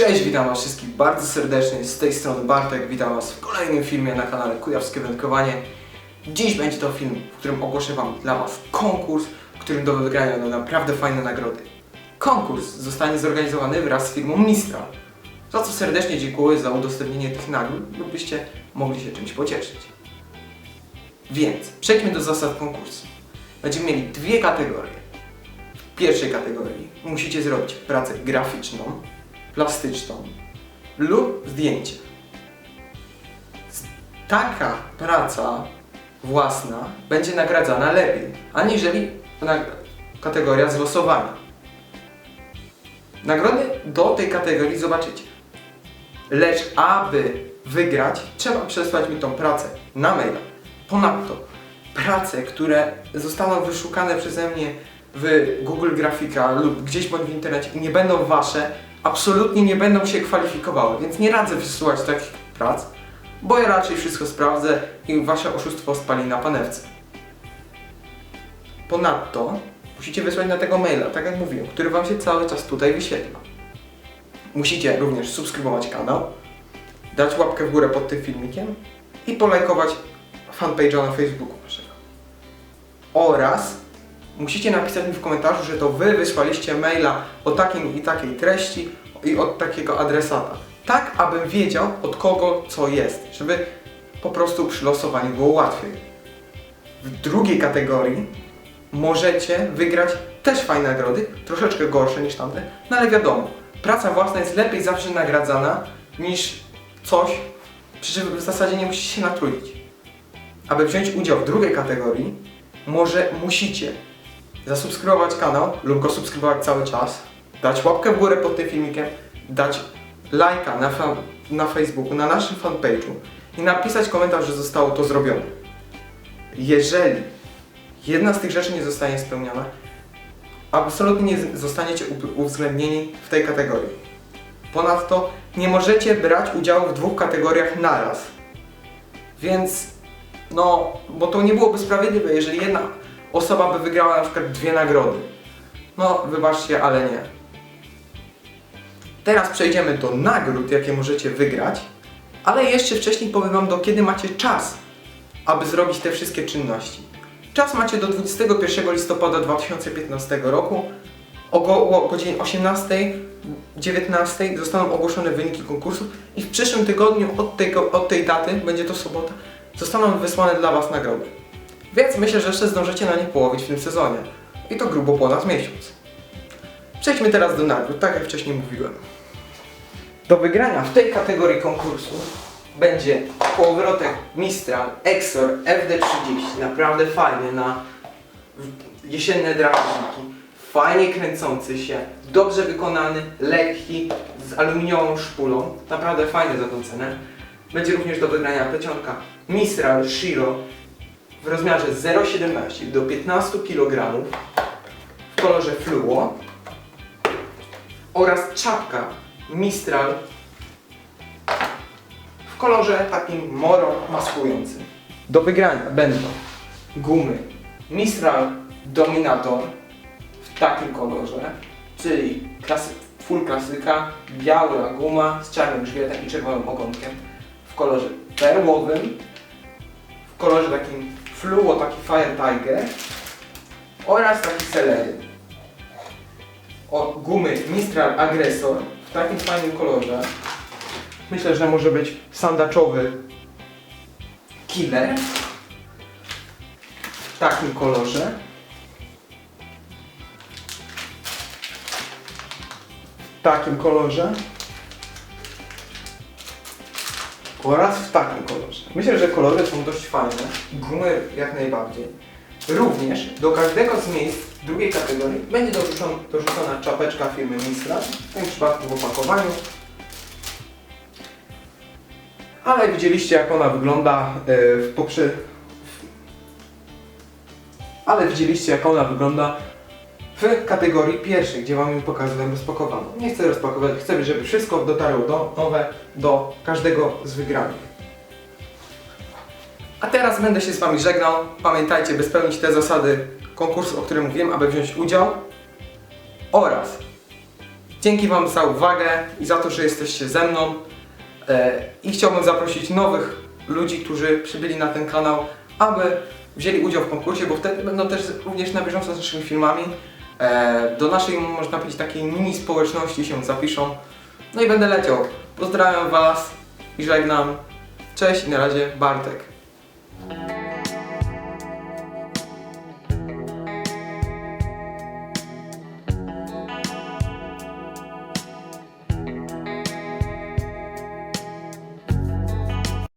Cześć, witam was wszystkich bardzo serdecznie, z tej strony Bartek, witam was w kolejnym filmie na kanale Kujawskie Wędkowanie. Dziś będzie to film, w którym ogłoszę wam dla was konkurs, w którym do wygrania będą naprawdę fajne nagrody. Konkurs zostanie zorganizowany wraz z firmą Mistral, za co serdecznie dziękuję za udostępnienie tych nagród, byście mogli się czymś pocieszyć. Więc przejdźmy do zasad konkursu. Będziemy mieli dwie kategorie. W pierwszej kategorii musicie zrobić pracę graficzną, plastyczną lub zdjęcie. Taka praca własna będzie nagradzana lepiej, aniżeli kategoria z losowania. Nagrody do tej kategorii zobaczycie. Lecz aby wygrać, trzeba przesłać mi tą pracę na maila. Ponadto prace, które zostaną wyszukane przeze mnie w Google Grafika lub gdzieś bądź w internecie i nie będą wasze, absolutnie nie będą się kwalifikowały, więc nie radzę wysyłać takich prac, bo ja raczej wszystko sprawdzę i wasze oszustwo spali na panewce. Ponadto musicie wysłać na tego maila, tak jak mówiłem, który wam się cały czas tutaj wyświetla. Musicie również subskrybować kanał, dać łapkę w górę pod tym filmikiem i polajkować fanpage'a na Facebooku naszego. Oraz musicie napisać mi w komentarzu, że to wy wysłaliście maila o takim i takiej treści i od takiego adresata. Tak, abym wiedział od kogo co jest, żeby po prostu przy losowaniu było łatwiej. W drugiej kategorii możecie wygrać też fajne nagrody, troszeczkę gorsze niż tamte, no ale wiadomo, praca własna jest lepiej zawsze nagradzana niż coś, przy czym w zasadzie nie musicie się natrudzić. Aby wziąć udział w drugiej kategorii, może musicie zasubskrybować kanał lub go subskrybować cały czas, dać łapkę w górę pod tym filmikiem, dać lajka na, na Facebooku, na naszym fanpage'u i napisać komentarz, że zostało to zrobione. Jeżeli jedna z tych rzeczy nie zostanie spełniona, absolutnie nie zostaniecie uwzględnieni w tej kategorii. Ponadto nie możecie brać udziału w dwóch kategoriach naraz. Więc, no, bo to nie byłoby sprawiedliwe, jeżeli jedna osoba by wygrała na przykład dwie nagrody. No, wybaczcie, ale nie. Teraz przejdziemy do nagród, jakie możecie wygrać, ale jeszcze wcześniej powiem Wam, do kiedy macie czas, aby zrobić te wszystkie czynności. Czas macie do 21 listopada 2015 roku. O, go, o godzinie 18-19 zostaną ogłoszone wyniki konkursu i w przyszłym tygodniu od, od tej daty, będzie to sobota, zostaną wysłane dla Was nagrody. Więc myślę, że jeszcze zdążycie na nie połowić w tym sezonie. I to grubo ponad miesiąc. Przejdźmy teraz do nagród, tak jak wcześniej mówiłem. Do wygrania w tej kategorii konkursu będzie kołowrotek Mistral Exor FD30. Naprawdę fajny na jesienne drażniki. Fajnie kręcący się, dobrze wykonany, lekki, z aluminiową szpulą. Naprawdę fajny za tą cenę. Będzie również do wygrania plecionka Mistral Shiro w rozmiarze 0,17 do 15 kg w kolorze fluo oraz czapka Mistral w kolorze takim moro maskującym. Do wygrania będą gumy Mistral Dominator w takim kolorze, czyli klasy, full klasyka, biała guma z czarnym grzbietem i czerwonym ogonkiem w kolorze perłowym, w kolorze takim fluo, taki Fire Tiger oraz taki Celery. O, gumy Mistral Aggressor w takim fajnym kolorze. Myślę, że może być sandaczowy Killer w takim kolorze. W takim kolorze. Oraz w takim kolorze. Myślę, że kolory są dość fajne. Gumy jak najbardziej. Również do każdego z miejsc drugiej kategorii będzie dorzucona, dorzucona czapeczka firmy Mistral, w tym przypadku w opakowaniu. Ale widzieliście jak ona wygląda e, w poprze... Ale widzieliście jak ona wygląda w kategorii pierwszej, gdzie Wam ją pokazałem rozpakowaną. Nie chcę rozpakować, chcę, żeby wszystko dotarło do, nowe do każdego z wygranych. A teraz będę się z Wami żegnał. Pamiętajcie, by spełnić te zasady konkursu, o którym mówiłem, aby wziąć udział oraz Dzięki Wam za uwagę i za to, że jesteście ze mną. E, I chciałbym zaprosić nowych ludzi, którzy przybyli na ten kanał, aby wzięli udział w konkursie, bo wtedy będą też również na bieżąco z naszymi filmami. E, Do naszej, można powiedzieć, takiej mini społeczności się zapiszą. No i będę leciał. Pozdrawiam Was i żegnam. Cześć i na razie Bartek.